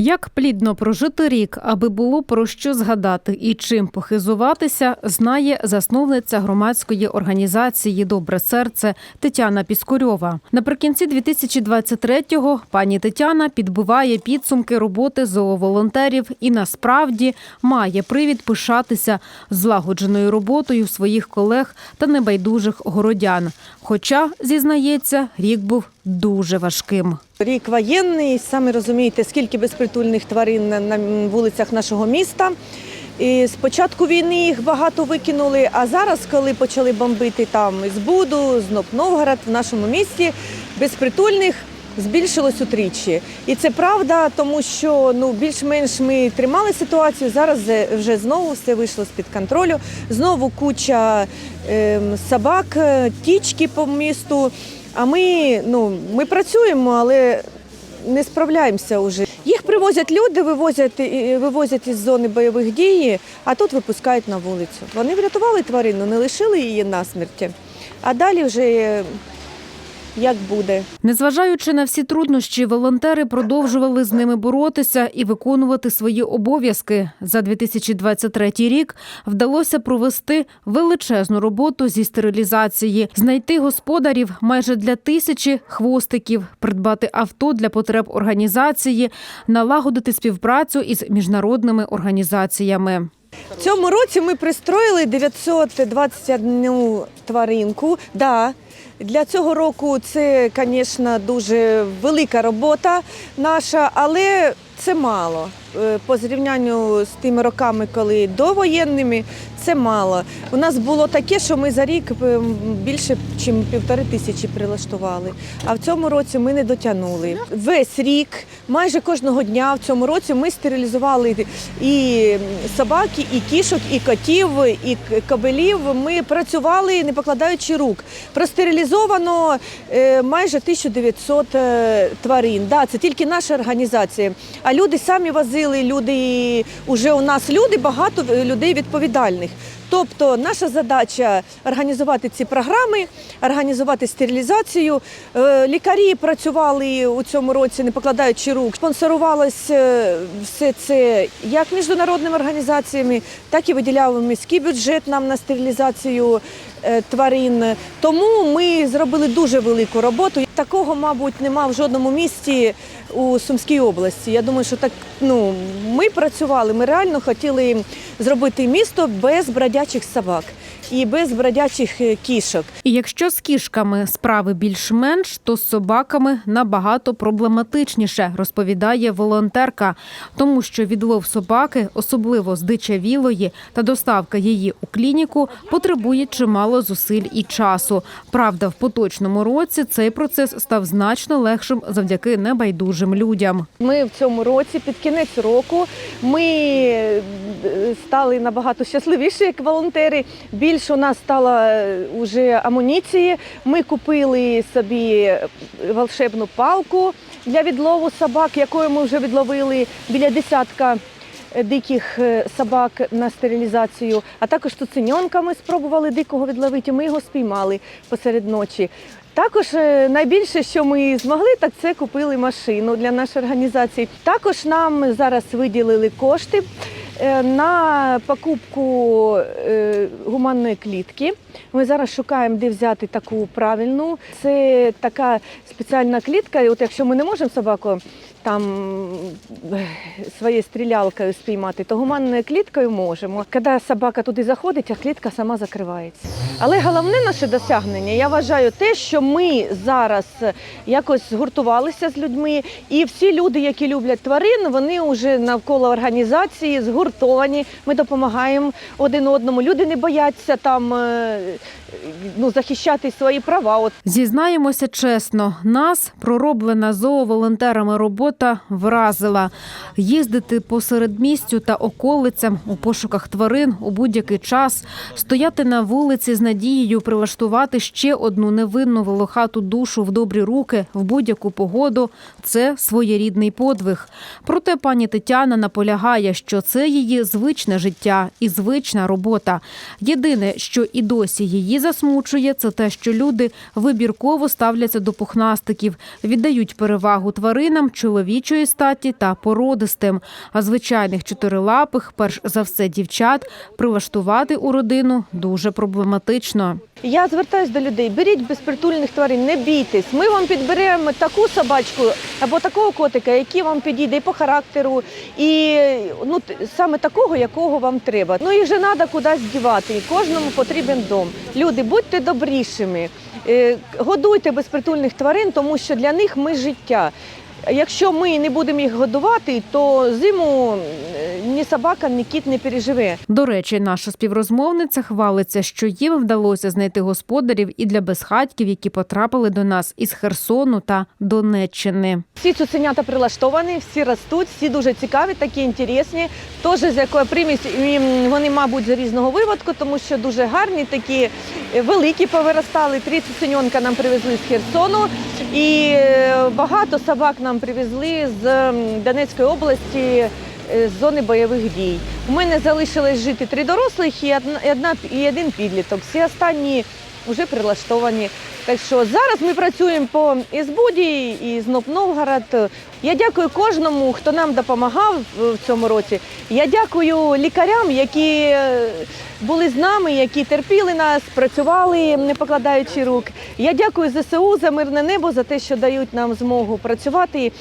Як плідно прожити рік, аби було про що згадати і чим похизуватися, знає засновниця громадської організації Добре серце Тетяна Піскурьова. Наприкінці 2023-го пані Тетяна підбиває підсумки роботи зооволонтерів і насправді має привід пишатися злагодженою роботою своїх колег та небайдужих городян. Хоча зізнається, рік був дуже важким. Рік воєнний, самі розумієте, скільки безпритульних тварин на- вулицях нашого міста. І з початку війни їх багато викинули. А зараз, коли почали бомбити там із Буду, з Новгород, в нашому місті безпритульних збільшилось утричі. І це правда, тому що ну більш-менш ми тримали ситуацію. Зараз вже знову все вийшло з під контролю. Знову куча ем, собак, е, тічки по місту. А ми, ну, ми працюємо, але не справляємося вже. Їх привозять люди, вивозять, вивозять із зони бойових дій, а тут випускають на вулицю. Вони врятували тварину, не лишили її насмерті. А далі вже як буде. Незважаючи на всі труднощі, волонтери продовжували з ними боротися і виконувати свої обов'язки. За 2023 рік вдалося провести величезну роботу зі стерилізації, знайти господарів майже для тисячі хвостиків, придбати авто для потреб організації, налагодити співпрацю із міжнародними організаціями. В цьому році ми пристроїли 921 тваринку. Да, для цього року це, звісно, дуже велика робота наша, але це мало. Е, По зрівнянню з тими роками, коли довоєнними, це мало. У нас було таке, що ми за рік е, більше, ніж півтори тисячі прилаштували. А в цьому році ми не дотягнули. Весь рік, майже кожного дня в цьому році ми стерилізували і собаки, і кішок, і котів, і кобелів. Ми працювали, не покладаючи рук. Простерилізовано е, майже 1900 е, тварин. Да, це тільки наша організація. А люди самі возили, люди уже у нас люди, багато людей відповідальних. Тобто наша задача організувати ці програми, організувати стерилізацію. Е, Лікарі працювали у цьому році, не покладаючи рук. Спонсорувалось е, все це як міжнародними організаціями, так і виділяв міський бюджет нам на стерилізацію е, тварин. Тому ми зробили дуже велику роботу. Такого, мабуть, нема в жодному місті у Сумській області. Я думаю, що так ну ми працювали. Ми реально хотіли зробити місто без бродячих собак і без бродячих е, кішок. І якщо з кішками справи більш-менш, то з собаками набагато проблематичніше, розповідає волонтерка, тому що відлов собаки, особливо здичавілої, та доставка її у клініку потребує чимало зусиль і часу. Правда, в поточному році цей процес став значно легшим завдяки небайдужим людям. Ми в цьому році, під кінець року, ми е, стали набагато щасливіші як волонтери. Більше у нас стало е, уже амуніції. Ми купили собі е, волшебну палку для відлову собак, якою ми вже відловили біля десятка. е, Диких е, собак на стерилізацію, а також цуценьонка ми спробували дикого відловити. Ми його спіймали посеред ночі. Також е, найбільше, що ми змогли, так це купили машину для нашої організації. Також нам зараз виділили кошти е, на покупку е, гуманної клітки. Ми зараз шукаємо, де взяти таку правильну. Це така спеціальна клітка. І от якщо ми не можемо собаку там е, своєю стрілялкою спіймати, то гуманною кліткою можемо. Коли собака туди заходить, а клітка сама закривається. Але головне наше досягнення, я вважаю, те, що ми зараз якось згуртувалися з людьми, і всі люди, які люблять тварин, вони вже навколо організації згуртовані. Ми допомагаємо один одному. Люди не бояться там е, ну, захищати свої права. От Зізнаємося чесно, нас пророблена зооволонтерами робота вразила. Їздити по середмістю та околицям у пошуках тварин у будь-який час, стояти на вулиці з надією прилаштувати ще одну невинну волохату душу в добрі руки в будь-яку погоду це своєрідний подвиг. Проте пані Тетяна наполягає, що це її звичне життя і звична робота. Єдине, що і досі її засмучує, це те, що люди вибірково ставляться до пухнастиків, віддають перевагу тваринам чоловіків чоловічої статі та породистим. А звичайних чотирилапих, перш за все дівчат, прилаштувати у родину дуже проблематично. Я звертаюся до людей: беріть безпритульних тварин, не бійтесь. Ми вам підберемо таку собачку або такого котика, який вам підійде і по характеру, і ну саме такого, якого вам треба. Ну їх же треба кудись дівати. і Кожному потрібен дом. Люди, будьте добрішими, е, годуйте безпритульних тварин, тому що для них ми життя. Якщо ми не будемо їх годувати, то зиму е, ні собака, ні кіт не переживе. До речі, наша співрозмовниця хвалиться, що їм вдалося знайти господарів і для безхатьків, які потрапили до нас із Херсону та Донеччини. Всі цуценята прилаштовані, всі ростуть, всі дуже цікаві, такі інтересні. Теж з якої примість вони, мабуть, з різного виводку, тому що дуже гарні, такі е, великі повиростали. Три цуценьонка нам привезли з Херсону, і е, багато собак нам привезли з Донецької області. Е, З зони бойових дій. У мене залишилось жити три дорослих і одна, і один підліток. Всі останні вже прилаштовані. Так що зараз ми працюємо по Ізбуді і Зноб Новгород. Я дякую кожному, хто нам допомагав в цьому році. Я дякую лікарям, які е, були з нами, які терпіли нас, працювали, не покладаючи рук. Я дякую ЗСУ за мирне небо, за те, що дають нам змогу працювати.